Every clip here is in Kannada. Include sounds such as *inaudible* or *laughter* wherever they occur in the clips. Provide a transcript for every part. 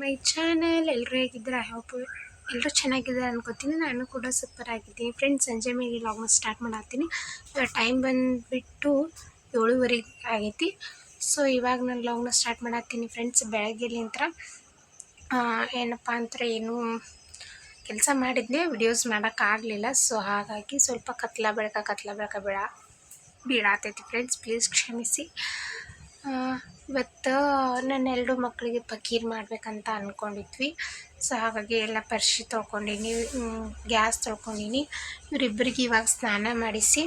ಮೈ ಚಾನಲ್ ಎಲ್ಲರೂ ಹೇಗಿದ್ದಾರೆ? ಐ ಹೋಪ್ ಎಲ್ಲರೂ ಚೆನ್ನಾಗಿದ್ದಾರೆ ಅನ್ಕೋತೀನಿ ನಾನು ಕೂಡ ಸೂಪರ್ ಆಗಿದ್ದೀನಿ. ಫ್ರೆಂಡ್ಸ್ ಸಂಜೆ ಮೇಲೆ ಲಾಗ್ನ ಸ್ಟಾರ್ಟ್ ಮಾಡತ್ತೀನಿ. ಟೈಮ್ ಬಂದುಬಿಟ್ಟು ಏಳುವರೆ ಆಗೈತಿ. ಸೊ ಇವಾಗ ನಾನು ಲಾಗ್ನ ಸ್ಟಾರ್ಟ್ ಮಾಡತ್ತೀನಿ ಫ್ರೆಂಡ್ಸ್ ಬೆಳಗ್ಗೆಲಿಂತ್ರ ಏನಪ್ಪ ಅಂದ್ರೆ ಏನು ಕೆಲಸ ಮಾಡಿದ್ದೆ. ವಿಡಿಯೋಸ್ ಮಾಡೋಕ್ಕಾಗಲಿಲ್ಲ ಸೊ ಹಾಗಾಗಿ ಸ್ವಲ್ಪ ಕತ್ಲ ಬೆಳಕ ಕತ್ಲ ಬೆಳಕ ಬೇಡ, ಬೀಳಾತೈತಿ ಫ್ರೆಂಡ್ಸ್ ಪ್ಲೀಸ್ ಕ್ಷಮಿಸಿ. ಇವತ್ತು ನನ್ನ ಎರಡು ಮಕ್ಕಳಿಗೆ ಪಕೀರ್ ಮಾಡಬೇಕಂತ ಅಂದ್ಕೊಂಡಿದ್ವಿ ಸೊ, ಹಾಗಾಗಿ ಎಲ್ಲ ಪರ್ಶಿ ತೊಳ್ಕೊಂಡೀನಿ ಗ್ಯಾಸ್ ತೊಳ್ಕೊಂಡೀನಿ. ಇವರಿಬ್ಬರಿಗೆ ಇವಾಗ ಸ್ನಾನ ಮಾಡಿಸಿ,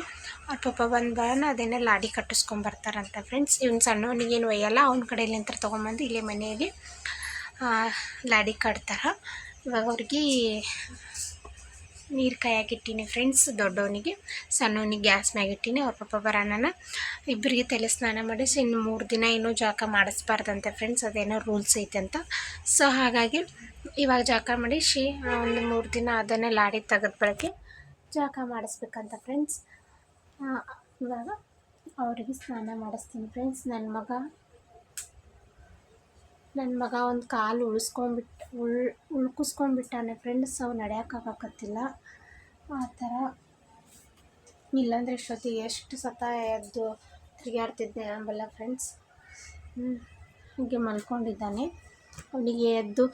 ಅವ್ರ ಪಾಪ ಬಂದು ಬರೋಣ ಅದೇನೋ ಲಾಡಿ ಕಟ್ಟಿಸ್ಕೊಂಬರ್ತಾರಂತ ಫ್ರೆಂಡ್ಸ್ ಇವ್ನು ಸಣ್ಣವನಿಗೇನು ಒಯ್ಯಲ್ಲ, ಅವ್ನ ಕಡೆಯಲ್ಲಿಂತ ತೊಗೊಂಬಂದು ಇಲ್ಲೇ ಮನೆಯಲ್ಲಿ ಲಾಡಿ ಕಟ್ತಾರೆ. ಇವಾಗ ಅವ್ರಿಗೆ ನೀರು ಕಾಯಾಕಿಟ್ಟಿನಿ ಫ್ರೆಂಡ್ಸ್ ದೊಡ್ಡವನಿಗೆ, ಸಣ್ಣವನಿಗೆ ಗ್ಯಾಸ್ ಮ್ಯಾಗಿಟ್ಟಿನಿ, ಅವ್ರ ಪಪ್ಪ ಬರೋಣ ಇಬ್ಬರಿಗೆ ತಲೆ ಸ್ನಾನ ಮಾಡಿಸಿ ಇನ್ನು ಮೂರು ದಿನ ಇನ್ನೂ ಜಾಕ ಮಾಡಿಸ್ಬಾರ್ದಂತೆ ಫ್ರೆಂಡ್ಸ್ ಅದೇನೋ ರೂಲ್ಸ್ ಐತೆ ಅಂತ ಸೊ ಹಾಗಾಗಿ ಇವಾಗ ಜಾಕ ಮಾಡಿಸಿ ಒಂದು ಮೂರು ದಿನ ಅದನ್ನೇ ಲಾಡಿ ತೆಗೆದ ಬಳಕೆ ಜಾಕ ಮಾಡಿಸ್ಬೇಕಂತ ಫ್ರೆಂಡ್ಸ್ ಇವಾಗ ಅವರಿಗೆ ಸ್ನಾನ ಮಾಡಿಸ್ತೀನಿ ಫ್ರೆಂಡ್ಸ್ ನನ್ನ ಮಗ ನನ್ನ ಮಗ ಒಂದು ಕಾಲು ಉಳಿಸ್ಕೊಂಬಿಟ್ಟು ಉಳ್ ಉಳ್ಕಿಸ್ಕೊಂಡ್ಬಿಟ್ಟಾನೆ. ಫ್ರೆಂಡ್ಸ್ ಅವು ನಡೆಯೋಕ್ಕಾಗಕತ್ತಿಲ್ಲ ಆ ಥರ. ಇಲ್ಲಾಂದರೆ ಇಷ್ಟೊತ್ತಿಗೆ ಎಷ್ಟು ಸತ ಎದ್ದು ತಿರುಗಾಡ್ತಿದ್ದೆ ಅಂಬಲ್ಲ ಫ್ರೆಂಡ್ಸ್ ಹೀಗೆ ಮಲ್ಕೊಂಡಿದ್ದಾನೆ. ಅವನಿಗೆ ಎದ್ದು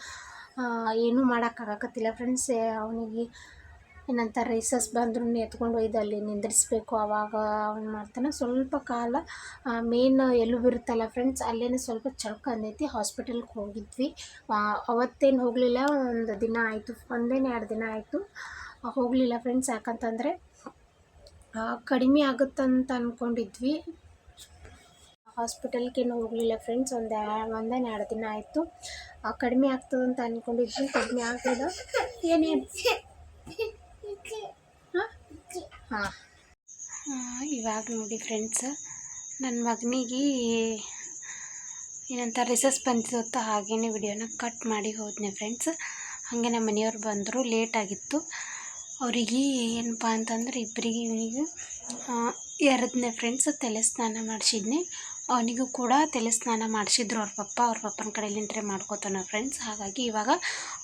ಏನೂ ಮಾಡೋಕ್ಕಾಗಕತ್ತಿಲ್ಲ. ಫ್ರೆಂಡ್ಸ್ ಅವನಿಗೆ ಏನಂತ ರೈಸಸ್ ಬಂದರೂ ಎತ್ಕೊಂಡು ಒಯ್ದು ಅಲ್ಲಿ ನಿಂದಿರಿಸ್ಬೇಕು. ಆವಾಗ ಅವ್ನು ಮಾಡ್ತಾನೆ. ಸ್ವಲ್ಪ ಕಾಲ ಮೇನ್ ಎಲ್ಲೂ ಇರುತ್ತಲ್ಲ ಫ್ರೆಂಡ್ಸ್ ಅಲ್ಲೇ ಸ್ವಲ್ಪ ಚಳಕ ಅಂದೈತಿ ಹಾಸ್ಪಿಟಲ್ಗೆ ಹೋಗಿದ್ವಿ. ಅವತ್ತೇನು ಹೋಗಲಿಲ್ಲ, ಒಂದು ದಿನ ಆಯಿತು. ಒಂದೇನು ಎರಡು ದಿನ ಆಯಿತು. ಹೋಗಲಿಲ್ಲ ಫ್ರೆಂಡ್ಸ್ ಯಾಕಂತಂದರೆ ಕಡಿಮೆ ಆಗುತ್ತಂತ ಅಂದ್ಕೊಂಡಿದ್ವಿ ಹಾಸ್ಪಿಟಲ್ಗೇನು ಹೋಗಲಿಲ್ಲ ಫ್ರೆಂಡ್ಸ್ ಒಂದು, ಒಂದೇನು ಎರಡು ದಿನ ಆಯಿತು. ಕಡಿಮೆ ಆಗ್ತದಂತ ಅಂದ್ಕೊಂಡಿದ್ವಿ ಕಡಿಮೆ ಆಗ್ತದ ಏನೇನು ಇವಾಗ ನೋಡಿ ಫ್ರೆಂಡ್ಸ್ ನನ್ನ ಮಗನಿಗೆ ಏನಂತ ರಿಸಸ್ ಬಂದಿತ್ತು ಹಾಗೇ ವಿಡಿಯೋನ ಕಟ್ ಮಾಡಿ ಹೋದ್ನೆ ಫ್ರೆಂಡ್ಸ್ ಹಾಗೆ ನಮ್ಮ ಮನೆಯವ್ರು ಬಂದರು ಲೇಟ್ ಆಗಿತ್ತು. ಅವರಿಗೆ ಏನಪ್ಪ ಅಂತಂದ್ರೆ ಇಬ್ಬರಿಗೆ ಇವನಿಗೆ ಎರಡನೇ ಫ್ರೆಂಡ್ಸ್ ತಲೆ ಸ್ನಾನ ಮಾಡಿಸಿದ್ನಿ. ಅವನಿಗೂ ಕೂಡ ತಲೆ ಸ್ನಾನ ಮಾಡಿಸಿದ್ರು ಅವ್ರ ಪಪ್ಪ. ಅವ್ರ ಪಪ್ಪನ ಕಡೆಲಿಂತ್ರೆ ಮಾಡ್ಕೋತಾನೆ ಫ್ರೆಂಡ್ಸ್ ಹಾಗಾಗಿ ಇವಾಗ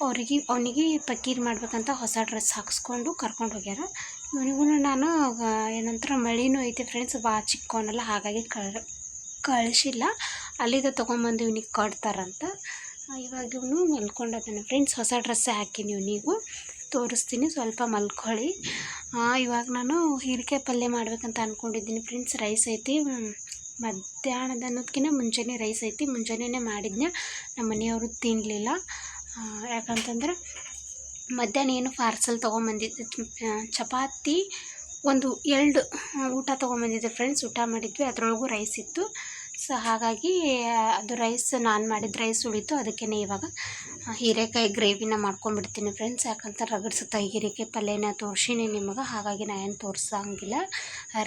ಅವರಿಗೆ, ಅವನಿಗೆ ಪಕೀರ್ ಮಾಡ್ಬೇಕಂತ ಹೊಸ ಡ್ರೆಸ್ ಹಾಕ್ಸ್ಕೊಂಡು ಕರ್ಕೊಂಡು ಹೋಗ್ಯಾರ. ಇವನಿಗೂ ನಾನು ಏನಂತರ ಮಳಿನೂ ಐತೆ ಫ್ರೆಂಡ್ಸ್ ಭಾಳ ಚಿಕ್ಕವನಲ್ಲ ಹಾಗಾಗಿ ಕಳ್ ಕಳಿಸಿಲ್ಲ. ಅಲ್ಲಿಂದ ತೊಗೊಂಬಂದು ಇವ್ನಿಗೆ ಕಟ್ತಾರಂತ ಇವಾಗ ಇವನು ಮಲ್ಕೊಂಡಿದ್ದಾನೆ ಫ್ರೆಂಡ್ಸ್ ಹೊಸ ಡ್ರೆಸ್ಸೇ ಹಾಕಿನಿ ಇವನಿಗೂ. ತೋರಿಸ್ತೀನಿ, ಸ್ವಲ್ಪ ಮಲ್ಕೊಳ್ಳಿ. ಇವಾಗ ನಾನು ಹೀರಿಕಾಯಿ ಪಲ್ಯ ಮಾಡ್ಬೇಕಂತ ಅಂದ್ಕೊಂಡಿದ್ದೀನಿ ಫ್ರೆಂಡ್ಸ್ ರೈಸ್ ಐತಿ. ಮಧ್ಯಾಹ್ನದ ಅನ್ನೋದಕ್ಕಿಂತ ಮುಂಚೆನೇ ರೈಸ್ ಐತಿ. ಮುಂಜಾನೆನೇ ಮಾಡಿದ್ನ. ನಮ್ಮ ಮನೆಯವರು ತಿನ್ನಲಿಲ್ಲ ಯಾಕಂತಂದ್ರೆ ಮಧ್ಯಾಹ್ನ ಏನು ಪಾರ್ಸಲ್ ತೊಗೊಂಬಂದಿದ್ದೆ ಚಪಾತಿ, ಒಂದು ಎರಡು ಊಟ ತೊಗೊಂಬಂದಿದ್ದೆ ಫ್ರೆಂಡ್ಸ್ ಊಟ ಮಾಡಿದ್ವಿ, ಅದರೊಳಗೂ ರೈಸ್ ಇತ್ತು. ಸೊ ಹಾಗಾಗಿ, ಅದು ರೈಸ್ ನಾನು ಮಾಡಿದ ರೈಸ್ ಉಳಿತು ಅದಕ್ಕೇ ಇವಾಗ ಹೀರೆಕಾಯಿ ಗ್ರೇವಿನ ಮಾಡ್ಕೊಂಬಿಡ್ತೀನಿ ಫ್ರೆಂಡ್ಸ್ ಯಾಕಂತ ರಗಡ್ಸುತ್ತೆ ಹೀರೆಕಾಯಿ ಪಲ್ಯನ ತೋರಿಸಿನಿ ನಿಮಗೆ, ಹಾಗಾಗಿ ನಾನು ಏನು ತೋರಿಸಂಗಿಲ್ಲ.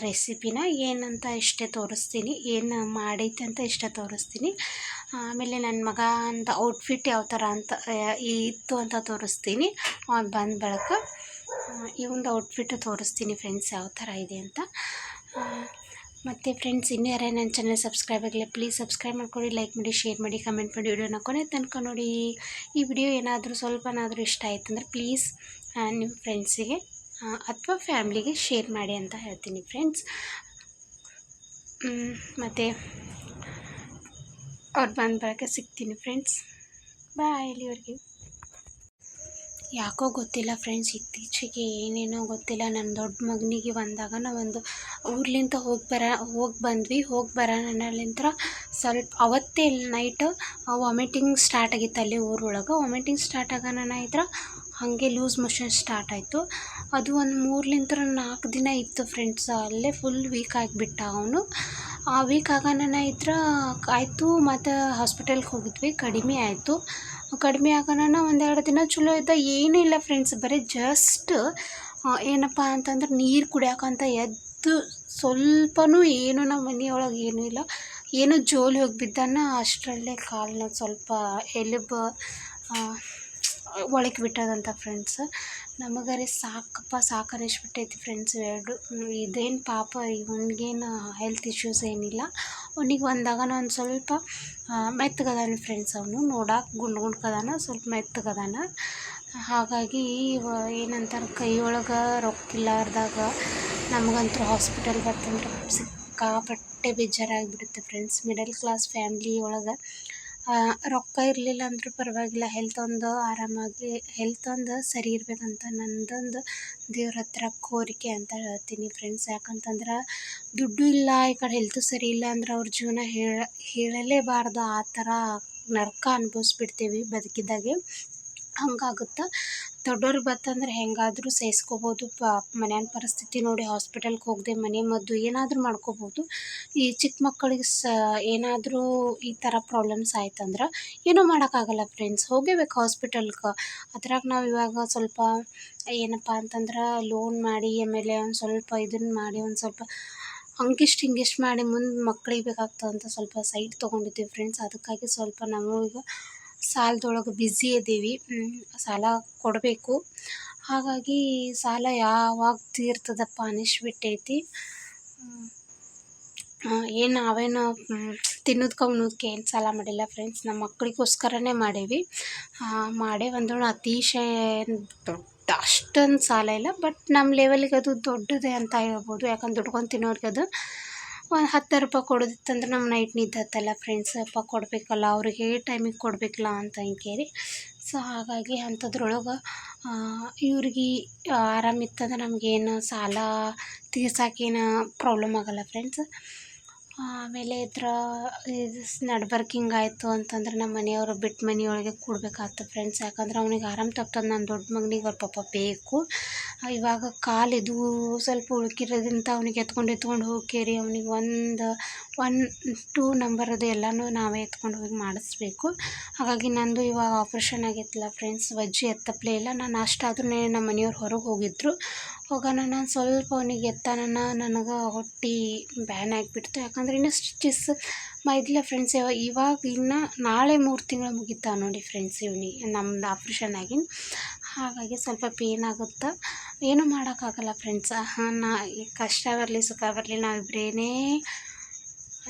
ರೆಸಿಪಿನ ಏನಂತ ಇಷ್ಟೇ ತೋರಿಸ್ತೀನಿ, ಏನು ಮಾಡೈತೆ ಅಂತ ಇಷ್ಟೇ ತೋರಿಸ್ತೀನಿ. ಆಮೇಲೆ ನನ್ನ ಮಗ ಅಂತ ಔಟ್ಫಿಟ್ ಯಾವ ಥರ ಅಂತ ಇತ್ತು ಅಂತ ತೋರಿಸ್ತೀನಿ. ಅವ್ನು ಬಂದ ಬಳಿಕ. ಇವಂದು ಔಟ್ಫಿಟ್ಟು ತೋರಿಸ್ತೀನಿ ಫ್ರೆಂಡ್ಸ್ ಯಾವ ಥರ ಇದೆ ಅಂತ. ಮತ್ತು ಫ್ರೆಂಡ್ಸ್ ಇನ್ನೂ ಯಾರೇ ನನ್ನ ಚಾನಲ್ ಸಬ್ಸ್ಕ್ರೈಬ್ ಆಗಲಿ ಪ್ಲೀಸ್ ಸಬ್ಸ್ಕ್ರೈಬ್ ಮಾಡ್ಕೊಳ್ಳಿ ಲೈಕ್ ಮಾಡಿ ಶೇರ್ ಮಾಡಿ ಕಮೆಂಟ್ ಮಾಡಿ ವಿಡಿಯೋನ ಕೊನೆ ತನಕ ನೋಡಿ. ಈ ವಿಡಿಯೋ ಏನಾದರೂ ಸ್ವಲ್ಪನಾದರೂ ಇಷ್ಟ ಆಯ್ತು ಅಂದರೆ ಪ್ಲೀಸ್ ನಿಮ್ಮ ಫ್ರೆಂಡ್ಸಿಗೆ ಅಥವಾ ಫ್ಯಾಮ್ಲಿಗೆ ಶೇರ್ ಮಾಡಿ ಅಂತ ಹೇಳ್ತೀನಿ ಫ್ರೆಂಡ್ಸ್ ಮತ್ತು ಅವ್ರು ಬಂದ ಬಳಿಕ ಸಿಗ್ತೀನಿ ಫ್ರೆಂಡ್ಸ್. ಬಾಯ್ ಇಲ್ಲಿವರೆಗೆ ಯಾಕೋ ಗೊತ್ತಿಲ್ಲ ಫ್ರೆಂಡ್ಸ್, ಇತ್ತೀಚೆಗೆ ಏನೇನೋ ಗೊತ್ತಿಲ್ಲ. ನನ್ನ ದೊಡ್ಡ ಮಗನಿಗೆ ಬಂದಾಗ ನಾವೊಂದು ಊರ್ಲಿಂದ ಹೋಗಿ ಬರ, ಹೋಗಿ ಬಂದ್ವಿ. ಹೋಗಿ ಬರೋಣಲಿಂತ್ರ ಸ್ವಲ್ಪ ಅವತ್ತೇ ನೈಟ್ ವಾಮಿಟಿಂಗ್ ಸ್ಟಾರ್ಟ್ ಆಗಿತ್ತು ಅಲ್ಲಿ ಊರೊಳಗೆ. ವಾಮಿಟಿಂಗ್ ಸ್ಟಾರ್ಟ್ ಆಗೋಣ ಇದ್ರೆ ಹಾಗೆ ಲೂಸ್ ಮೋಷನ್ ಸ್ಟಾರ್ಟ್ ಆಯಿತು. ಅದು ಒಂದು ಮೂರ್ಲಿಂತ್ರ ನಾಲ್ಕು ದಿನ ಇತ್ತು ಫ್ರೆಂಡ್ಸ್. ಅಲ್ಲೇ ಫುಲ್ ವೀಕ್ ಆಗಿಬಿಟ್ಟ ಅವನು. ಆ ವೀಕ್ ಆಗೋಣ ಇದ್ರ ಆಯಿತು, ಮತ್ತು ಹಾಸ್ಪಿಟಲ್ಗೆ ಹೋಗಿದ್ವಿ. ಕಡಿಮೆ ಆಯಿತು. ಕಡಿಮೆ ಆಗೋಣ ಒಂದೆರಡು ದಿನ ಚಲೋ ಇದ್ದ. ಏನೂ ಇಲ್ಲ ಫ್ರೆಂಡ್ಸ್ ಬರೀ ಜಸ್ಟ್ ಏನಪ್ಪ ಅಂತಂದ್ರೆ ನೀರು ಕುಡಿಯೋಕಂತ ಎದ್ದು ಸ್ವಲ್ಪನೂ ಏನು ನಮ್ಮ ಮನೆಯೊಳಗೆ ಏನೂ ಇಲ್ಲ. ಏನೋ ಜೋಲಿ ಹೋಗಿ ಬಿದ್ದಾನ ಅಷ್ಟರಲ್ಲೇ ಕಾಲನ್ನ ಸ್ವಲ್ಪ ಎಲುಬು ಒಳಗೆ ಬಿಟ್ಟದಂತ ಫ್ರೆಂಡ್ಸ್ ನಮಗರೆ ಸಾಕಪ್ಪ ಸಾಕನಿಸ್ಬಿಟ್ಟೈತಿ ಫ್ರೆಂಡ್ಸ್ ಎರಡು. ಇದೇನು ಪಾಪ, ಇವನಿಗೇನು ಹೆಲ್ತ್ ಇಶ್ಯೂಸ್ ಏನಿಲ್ಲ. ಅವನಿಗೆ ಒಂದಾಗನ ಒಂದು ಸ್ವಲ್ಪ ಮೆತ್ತಗದಾನ ಫ್ರೆಂಡ್ಸ್ ಅವನು. ನೋಡಕ್ಕೆ ಗುಂಡು ಗುಂಡ್ಕದಾನ, ಸ್ವಲ್ಪ ಮೆತ್ತಗದಾನ. ಹಾಗಾಗಿ ಇವ, ಏನಂತಾರೆ, ಕೈಯೊಳಗೆ ರೊಕ್ಕಿಲ್ಲಾರ್ದಾಗ ನಮಗಂತೂ ಹಾಸ್ಪಿಟಲ್ ಬರ್ತಂದ್ರೆ ಸಿಕ್ಕಾಪಟ್ಟೆ ಬೇಜಾರಾಗಿಬಿಡುತ್ತೆ ಫ್ರೆಂಡ್ಸ್ ಮಿಡಲ್ ಕ್ಲಾಸ್ ಫ್ಯಾಮ್ಲಿ ಒಳಗೆ. ರೊಕ್ಕ ಇರಲಿಲ್ಲ ಅಂದರೂ ಪರವಾಗಿಲ್ಲ. ಹೆಲ್ತ್ ಒಂದು ಆರಾಮಾಗಿ ಹೆಲ್ತ್ ಒಂದು ಸರಿ ಇರಬೇಕಂತ ನಂದೊಂದು ದೇವ್ರ ಹತ್ರ ಕೋರಿಕೆ ಅಂತ ಹೇಳ್ತೀನಿ ಫ್ರೆಂಡ್ಸ್ ಯಾಕಂತಂದ್ರೆ ದುಡ್ಡು ಇಲ್ಲ, ಈ ಕಡೆ ಹೆಲ್ತು ಸರಿ ಇಲ್ಲ ಅಂದ್ರೆ ಅವ್ರ ಜೀವನ ಹೇಳ, ಹೇಳಲೇಬಾರ್ದು. ಆ ಥರ ನರಕ ಅನುಭವಿಸ್ಬಿಡ್ತೀವಿ ಬದುಕಿದ್ದಾಗೆ. ಹಂಗಾಗುತ್ತೆ? ದೊಡ್ಡವ್ರು ಬತ್ತಂದ್ರೆ ಹೆಂಗಾದರೂ ಸಹಿಸ್ಕೋಬೋದು ಪ ಪರಿಸ್ಥಿತಿ ನೋಡಿ ಹಾಸ್ಪಿಟಲ್ಗೆ ಹೋಗದೆ ಮನೆ ಮದ್ದು ಏನಾದರೂ ಮಾಡ್ಕೋಬೋದು. ಈ ಚಿಕ್ಕ ಮಕ್ಕಳಿಗೆ ಸ, ಏನಾದರೂ ಈ ಥರ ಪ್ರಾಬ್ಲಮ್ಸ್ ಆಯ್ತಂದ್ರೆ ಏನೂ ಮಾಡೋಕ್ಕಾಗಲ್ಲ ಫ್ರೆಂಡ್ಸ್. ಹೋಗೇಬೇಕು ಹಾಸ್ಪಿಟಲ್ಗೆ ಅದ್ರಾಗ ನಾವು ಇವಾಗ ಸ್ವಲ್ಪ ಏನಪ್ಪ ಅಂತಂದ್ರೆ ಲೋನ್ ಮಾಡಿ, ಆಮೇಲೆ ಒಂದು ಸ್ವಲ್ಪ ಇದನ್ನು ಮಾಡಿ, ಒಂದು ಸ್ವಲ್ಪ ಹಂಗಿಷ್ಟು ಹಿಂಗಿಷ್ಟು ಮಾಡಿ ಮುಂದೆ ಮಕ್ಕಳಿಗೆ ಬೇಕಾಗ್ತದಂತ ಸ್ವಲ್ಪ ಸೈಟ್ ತೊಗೊಂಡಿದ್ದೀವಿ ಫ್ರೆಂಡ್ಸ್. ಅದಕ್ಕಾಗಿ ಸ್ವಲ್ಪ ನಾವು ಈಗ ಸಾಲದೊಳಗೆ ಬ್ಯುಸಿ ಇದ್ದೀವಿ. ಸಾಲ ಕೊಡಬೇಕು. ಹಾಗಾಗಿ ಸಾಲ ಯಾವಾಗ ತೀರ್ತದಪ್ಪ ಅನಿಸ್ಬಿಟ್ಟೈತಿ. ಏನು ನಾವೇನು ತಿನ್ನೋದು ಉಣ್ಣೋದ್ಕೆ ಏನು ಸಾಲ ಮಾಡಿಲ್ಲ ಫ್ರೆಂಡ್ಸ್ ನಮ್ಮ ಮಕ್ಕಳಿಗೋಸ್ಕರನೇ ಮಾಡೀವಿ. ಮಾಡೇವಂದ್ರೆ ಅತಿಶಯ ದೊಡ್ಡ ಅಷ್ಟೊಂದು ಸಾಲ ಇಲ್ಲ. ಬಟ್ ನಮ್ಮ ಲೆವೆಲಿಗೆ ಅದು ದೊಡ್ಡದೇ ಅಂತ ಹೇಳ್ಬೋದು. ಯಾಕಂದ್ರೆ ದುಡ್ಕೊಂಡು ತಿನ್ನೋರಿಗೆ ಅದು ಒಂದು ಹತ್ತು ರೂಪಾಯಿ ಕೊಡೋದಿತ್ತಂದ್ರೆ ನಮ್ಮ ನೈಟ್ ನಿದ್ದೆ ಹತ್ತಲ್ಲ ಫ್ರೆಂಡ್ಸ್ ಅಪ್ಪ ಕೊಡಬೇಕಲ್ಲ, ಅವ್ರಿಗೆ ಟೈಮಿಗೆ ಕೊಡಬೇಕಲ್ಲ ಅಂತ ಅಂಕೇರಿ. ಸೊ ಹಾಗಾಗಿ ಅಂಥದ್ರೊಳಗೆ ಇವ್ರಿಗೆ ಆರಾಮಿತ್ತಂದ್ರೆ ನಮಗೇನು ಸಾಲ ತೀರ್ಸಕ್ಕೇನು ಪ್ರಾಬ್ಲಮ್ ಆಗೋಲ್ಲ ಫ್ರೆಂಡ್ಸ್ ಆಮೇಲೆ ಇದರ ಇದು ನಡ್ಬರ್ಕಿಂಗ್ ಆಯಿತು ಅಂತಂದ್ರೆ ನಮ್ಮ ಮನೆಯವರು ಬಿಟ್ಟು ಮನೆಯೊಳಗೆ ಕೂಡಬೇಕಾಗ್ತದೆ ಫ್ರೆಂಡ್ಸ್. ಯಾಕಂದ್ರೆ ಅವ್ನಿಗೆ ಆರಾಮ ತಪ್ತದೆ. ನನ್ನ ದೊಡ್ಡ ಮಗನಿಗೆ ಅವ್ರ ಪಾಪ ಬೇಕು. ಇವಾಗ ಕಾಲಿದು ಸ್ವಲ್ಪ ಉಳ್ಕಿರೋದ್ರಿಂದ ಅವ್ನಿಗೆ ಎತ್ಕೊಂಡು ಎತ್ಕೊಂಡು ಹೋಗ್ಕೇರಿ. ಅವ್ನಿಗೆ ಒಂದು, ಒನ್, ಟೂ ನಂಬರದು ಎಲ್ಲನೂ ನಾವೇ ಎತ್ಕೊಂಡು ಹೋಗಿ ಮಾಡಿಸ್ಬೇಕು. ಹಾಗಾಗಿ ನಂದು ಇವಾಗ ಆಪ್ರೇಷನ್ ಆಗೈತಲ್ಲ ಫ್ರೆಂಡ್ಸ್. ವಜ್ಜಿ ಎತ್ತಪ್ಲೇ ಇಲ್ಲ. ನಾನು ಅಷ್ಟಾದ್ರೂ ನಮ್ಮ ಮನೆಯವ್ರು ಹೊರಗೆ ಹೋಗಿದ್ದರು ಹೋಗೋಣ ನಾನು ಸ್ವಲ್ಪ ಅವನಿಗೆ ಎತ್ತಾನ ನನಗೆ ಹೊಟ್ಟೆ ಬ್ಯಾನ್ ಆಗಿಬಿಡ್ತು. ಯಾಕಂದ್ರೆ ಇನ್ನೂ ಸ್ಟಿಚಸ್ ಮೈದಿಲ್ಲ ಫ್ರೆಂಡ್ಸ್ ಇವಾಗ ಇವಾಗ ಇನ್ನು ನಾಳೆ ಮೂರು ತಿಂಗಳು ಮುಗಿತಾವೆ ನೋಡಿ ಫ್ರೆಂಡ್ಸ್ ಇವನಿಗೆ. ನಮ್ದು ಆಪ್ರೇಷನ್ ಆಗಿ ಹಾಗಾಗಿ ಸ್ವಲ್ಪ ಪೇನ್ ಆಗುತ್ತೆ? ಏನೂ ಮಾಡೋಕ್ಕಾಗಲ್ಲ ಫ್ರೆಂಡ್ಸ್ ನಾ ಕಷ್ಟ ಬರಲಿ, ಸುಖ ಬರಲಿ ನಾವಿಬ್ಬರೇನೇ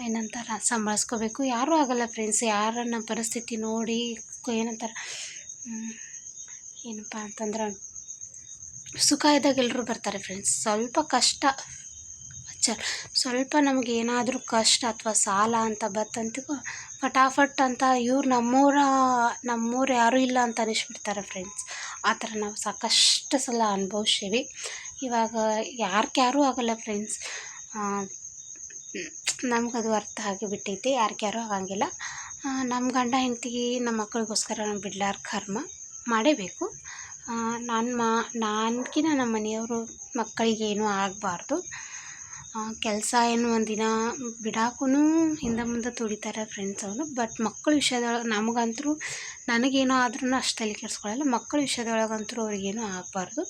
ಏನಂತಾರೆ ಸಂಭಾಳಿಸ್ಕೋಬೇಕು. ಯಾರೂ ಆಗೋಲ್ಲ ಫ್ರೆಂಡ್ಸ್ ಯಾರನ್ನ ಪರಿಸ್ಥಿತಿ ನೋಡಿ ಏನಂತಾರೆ ಏನಪ್ಪ ಅಂತಂದ್ರೆ ಸುಖ ಇದ್ದಾಗ ಎಲ್ಲರೂ ಬರ್ತಾರೆ ಫ್ರೆಂಡ್ಸ್ ಸ್ವಲ್ಪ ಕಷ್ಟ. ಸ್ವಲ್ಪ ನಮಗೆ ಏನಾದರೂ ಕಷ್ಟ ಅಥವಾ ಸಾಲ ಅಂತ ಬತ್ತಂತಿಗೂ ಫಟಾಫಟ್ ಅಂತ ಇವ್ರು ನಮ್ಮೂರ, ನಮ್ಮೂರು ಯಾರೂ ಇಲ್ಲ ಅಂತ ಅನಿಸ್ಬಿಡ್ತಾರೆ ಫ್ರೆಂಡ್ಸ್ ಆ ಥರ ನಾವು ಸಾಕಷ್ಟು ಸಲ ಅನುಭವಿಸೀವಿ. ಇವಾಗ ಯಾರ್ಗ್ಯಾರೂ ಆಗೋಲ್ಲ ಫ್ರೆಂಡ್ಸ್ ನಮಗದು ಅರ್ಥ ಆಗಿಬಿಟ್ಟೈತಿ. ಯಾರ್ಗ್ಯಾರೂ ಆಗಂಗಿಲ್ಲ. ನಮ್ಮ ಗಂಡ ಹೆಂಡ್ತಿಗೆ ನಮ್ಮ ಮಕ್ಕಳಿಗೋಸ್ಕರ ನಾವು ಬಿಡ್ಲಾರ ಕರ್ಮ. ಮಾಡೇಬೇಕು. ನನ್ನ ಮಾ, ನಾನ್ಕಿನ ನಮ್ಮ ಮನೆಯವರು ಮಕ್ಕಳಿಗೇನೂ ಆಗಬಾರ್ದು. ಕೆಲಸ ಏನು ಒಂದಿನ ಬಿಡಾಕೂ ಹಿಂದೆ ಮುಂದೆ ತುಳಿತಾರೆ ಫ್ರೆಂಡ್ಸ್ ಅವರು. ಬಟ್ ಮಕ್ಕಳ ವಿಷಯದೊಳಗೆ ನಮಗಂತೂ ನನಗೇನೋ ಆದ್ರೂ ಅಷ್ಟು ತಲೆ ಕೆಡಿಸ್ಕೊಳಲ್ಲ. ಮಕ್ಕಳ ವಿಷಯದೊಳಗಂತೂ ಅವ್ರಿಗೇನೂ ಆಗಬಾರ್ದು.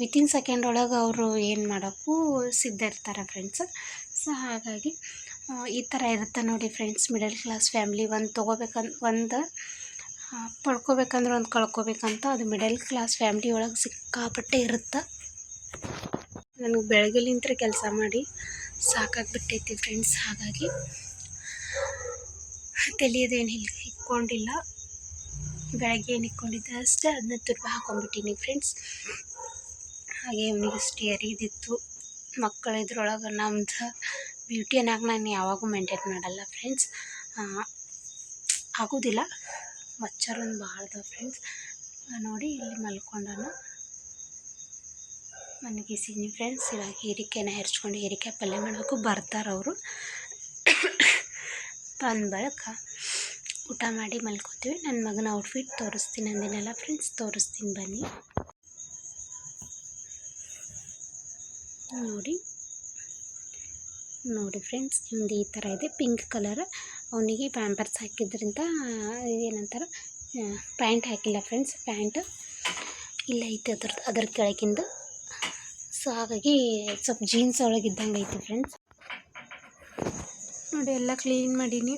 ವಿತಿನ್ ಸೆಕೆಂಡ್ ಒಳಗೆ ಅವರು ಏನು ಮಾಡೋಕ್ಕೂ ಸಿದ್ಧ ಇರ್ತಾರೆ ಫ್ರೆಂಡ್ಸ್ ಸೊ ಹಾಗಾಗಿ ಈ ಥರ ಇರುತ್ತೆ ನೋಡಿ ಫ್ರೆಂಡ್ಸ್ ಮಿಡಲ್ ಕ್ಲಾಸ್ ಫ್ಯಾಮ್ಲಿ ಒಂದು ತೊಗೋಬೇಕಂತ ಒಂದು ಪಡ್ಕೋಬೇಕಂದ್ರೆ ಒಂದು ಕಳ್ಕೊಬೇಕಂತ ಅದು ಮಿಡಲ್ ಕ್ಲಾಸ್ ಫ್ಯಾಮ್ಲಿ ಒಳಗೆ ಸಿಕ್ಕಾಪಟ್ಟೆ ಇರುತ್ತೆ. ನನಗೆ ಬೆಳಗ್ಗೆಲಿಂತ್ರ ಕೆಲಸ ಮಾಡಿ ಸಾಕಾಗಿಬಿಟ್ಟೈತಿ ಫ್ರೆಂಡ್ಸ್ ಹಾಗಾಗಿ ತಲೆಯದೇನು ಇಲ್ಲಿ ಇಕ್ಕೊಂಡಿಲ್ಲ ಬೆಳಗ್ಗೆ ಏನು ಇಕ್ಕೊಂಡಿದ್ದೆ ಅಷ್ಟೇ ಅದನ್ನ ತುರ್ಬ ಹಾಕೊಂಡ್ಬಿಟ್ಟಿನಿ ಫ್ರೆಂಡ್ಸ್ ಹಾಗೆ ಇವನಿಗೆ ಸ್ಟೇರಿದಿತ್ತು ಮಕ್ಕಳು ಇದ್ರೊಳಗೆ ನಮ್ದು ಬ್ಯೂಟಿಯನ್ನಾಗಿ ನಾನು ಯಾವಾಗೂ ಮೇಂಟೈನ್ ಮಾಡಲ್ಲ ಫ್ರೆಂಡ್ಸ್ ಆಗೋದಿಲ್ಲ. ಮಚ್ಚರ್ ಒಂದು ಭಾಳ ಫ್ರೆಂಡ್ಸ್ ನೋಡಿ ಇಲ್ಲಿ ಮಲ್ಕೊಂಡನು. ನನಗೆ ಸಿನಿ ಫ್ರೆಂಡ್ಸ್ ಇವಾಗ ಹೀರಿಕೆನ ಹೆರ್ಚ್ಕೊಂಡು ಹೀರಿಕಾಯಿ ಪಲ್ಯ ಮಾಡಬೇಕು. ಬರ್ತಾರೆ ಅವರು. ಬಂದ ಬಳಿಕ ಊಟ ಮಾಡಿ ಮಲ್ಕೋತೀವಿ. ನನ್ನ ಮಗನ ಔಟ್ಫಿಟ್ ತೋರಿಸ್ತೀನಿ ಅಂದಿನಲ್ಲ ಫ್ರೆಂಡ್ಸ್ ತೋರಿಸ್ತೀನಿ ಬನ್ನಿ. ನೋಡಿ. ನೋಡಿ ಫ್ರೆಂಡ್ಸ್ ಇವಂದು ಈ ಥರ ಇದೆ. Pink colour. ಅವನಿಗೆ ಪ್ಯಾಂಪರ್ಸ್ ಹಾಕಿದ್ರಿಂದ, ಏನಂತಾರೆ ಪ್ಯಾಂಟ್ ಹಾಕಿಲ್ಲ ಫ್ರೆಂಡ್ಸ್, ಪ್ಯಾಂಟ್ ಇಲ್ಲ ಐತೆ ಅದ್ರದ್ದು ಅದ್ರ ಕೆಳಗಿಂದು. ಸೊ ಹಾಗಾಗಿ ಸ್ವಲ್ಪ ಜೀನ್ಸ್ ಒಳಗೆ ಇದ್ದಂಗೆ ಐತಿ ಫ್ರೆಂಡ್ಸ್. ನೋಡಿ, ಎಲ್ಲ ಕ್ಲೀನ್ ಮಾಡೀನಿ.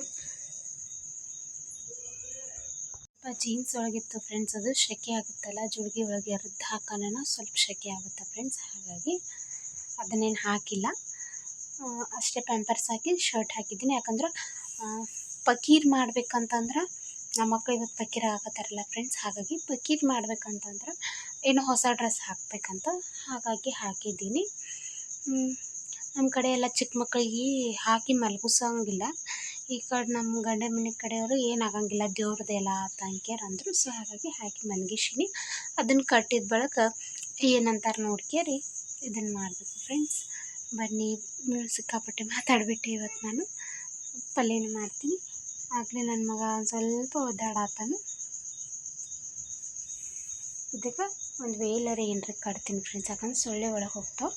ಜೀನ್ಸ್ ಒಳಗಿತ್ತು ಫ್ರೆಂಡ್ಸ್ ಅದು ಸೆಕೆ ಆಗುತ್ತಲ್ಲ ಜುಡುಗಿ ಒಳಗೆ ಅರ್ಧ ಹಾಕೋಣ ಸ್ವಲ್ಪ ಸೆಕೆ ಆಗುತ್ತೆ ಫ್ರೆಂಡ್ಸ್. ಹಾಗಾಗಿ ಅದನ್ನೇನು ಹಾಕಿಲ್ಲ. ಅಷ್ಟೇ ಪ್ಯಾಂಪರ್ಸ್ ಹಾಕಿ ಶರ್ಟ್ ಹಾಕಿದ್ದೀನಿ. ಯಾಕಂದ್ರೆ ಪಕೀರ್ ಮಾಡ್ಬೇಕಂತಂದ್ರೆ, ನಮ್ಮ ಮಕ್ಳು ಇವತ್ತು ಪಕೀರ ಹಾಕತ್ತಾರಲ್ಲ ಫ್ರೆಂಡ್ಸ್ ಹಾಗಾಗಿ ಪಕೀರ್ ಮಾಡ್ಬೇಕಂತಂದ್ರೆ, ಏನೋ ಹೊಸ ಡ್ರೆಸ್ ಹಾಕಬೇಕಂತ ಹಾಗಾಗಿ ಹಾಕಿದ್ದೀನಿ. ನಮ್ಮ ಕಡೆ ಎಲ್ಲ ಚಿಕ್ಕ ಮಕ್ಕಳಿಗೆ ಹಾಕಿ ಮಲಗಿಸೋಂಗಿಲ್ಲ. ಈ ಕಡೆ ನಮ್ಮ ಗಂಡ ಮನೆ ಕಡೆಯವರು ಏನಾಗಂಗಿಲ್ಲ ದೇವ್ರದ್ದೆಲ್ಲ ತಂಕ್ಯಾರ ಅಂದರು ಸೊ ಹಾಗಾಗಿ ಹಾಕಿ ಮಲಗಿಸೀನಿ. ಅದನ್ನು ಕಟ್ಟಿದ ಬಳಿಕ ಏನಂತಾರೆ ನೋಡ್ಕೇರಿ ಇದನ್ನು ಮಾಡಬೇಕು ಫ್ರೆಂಡ್ಸ್ ಬನ್ನಿ ಸಿಕ್ಕಾಪಟ್ಟೆ ಮಾತಾಡಿಬಿಟ್ಟೆ ಇವತ್ತು ನಾನು ಪಲ್ಯನ ಮಾಡ್ತೀನಿ. ಆಗಲೇ ನನ್ನ ಮಗ ಒಂದು ಸ್ವಲ್ಪ ಒದ್ದಾಡತ್ತಾನು ಇದಕ್ಕೆ ಒಂದು ವೇಲರ ಏನರ ಕಟ್ತೀನಿ ಫ್ರೆಂಡ್ಸ್ ಯಾಕಂದ್ರೆ ಸೊಳ್ಳೆ ಒಳಗೆ ಹೋಗ್ತಾವೆ.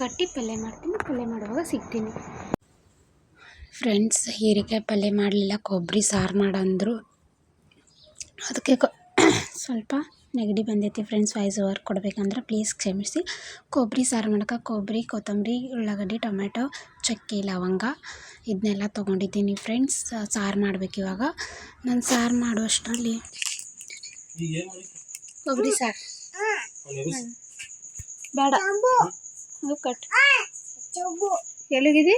ಕಟ್ಟಿ ಪಲ್ಯ ಮಾಡ್ತೀನಿ, ಪಲ್ಯ ಮಾಡುವಾಗ ಸಿಗ್ತೀನಿ. ಫ್ರೆಂಡ್ಸ್ ಹೀರೆಕಾಯಿ ಪಲ್ಯ ಮಾಡಲಿಲ್ಲ, ಕೊಬ್ಬರಿ ಸಾರು ಮಾಡಂದರು. ಅದಕ್ಕೆ *coughs* ಸ್ವಲ್ಪ ನೆಗಡಿ ಬಂದೈತಿ ಫ್ರೆಂಡ್ಸ್ ವಾಯ್ಸ್ ಓವರ್ ಕೊಡ್ಬೇಕಂದ್ರೆ ಪ್ಲೀಸ್ ಕ್ಷಮಿಸಿ. ಕೊಬ್ಬರಿ ಸಾರು ಮಾಡೋಕೆ ಕೊಬ್ಬರಿ ಕೊತ್ತಂಬರಿ ಉಳ್ಳಾಗಡ್ಡಿ ಟೊಮೆಟೊ ಚಕ್ಕೆ ಲವಂಗ ಇದನ್ನೆಲ್ಲ ತೊಗೊಂಡಿದ್ದೀನಿ ಫ್ರೆಂಡ್ಸ್ ಸಾರು ಮಾಡಬೇಕು ಇವಾಗ. ನಾನು ಸಾರು ಮಾಡುವಷ್ಟರಲ್ಲಿ ಕೊಬ್ಬರಿ ಸಾರು. ಬೇಡ. ಕಟ್ ಎಲ್ಲಿಗಿದಿ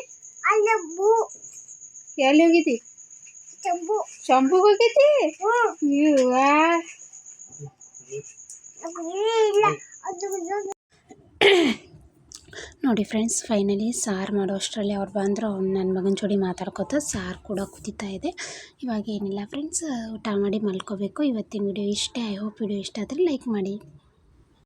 ಎಲ್ಲಿ ಹೋಗಿದ್ದಿ ಶಂಪುಗೆ ಹೋಗಿದ್ದಿ? *coughs* ನೋಡಿ ಫ್ರೆಂಡ್ಸ್ ಫೈನಲಿ ಸಾರು ಮಾಡೋ ಅಷ್ಟರಲ್ಲಿ ಅವ್ರು ಬಂದರು ಅವ್ನು ನನ್ನ ಮಗನ ಜೋಡಿ ಮಾತಾಡ್ಕೋತ ಸಾರು ಕೂಡ ಕುದೀತಾ ಇದೆ. ಇವಾಗ ಏನಿಲ್ಲ ಫ್ರೆಂಡ್ಸ್ ಊಟ ಮಾಡಿ ಮಲ್ಕೋಬೇಕು. ಇವತ್ತಿನ ವಿಡಿಯೋ ಇಷ್ಟೇ. ಐ ಹೋಪ್ ವಿಡಿಯೋ ಇಷ್ಟ ಆದರೆ ಲೈಕ್ ಮಾಡಿ.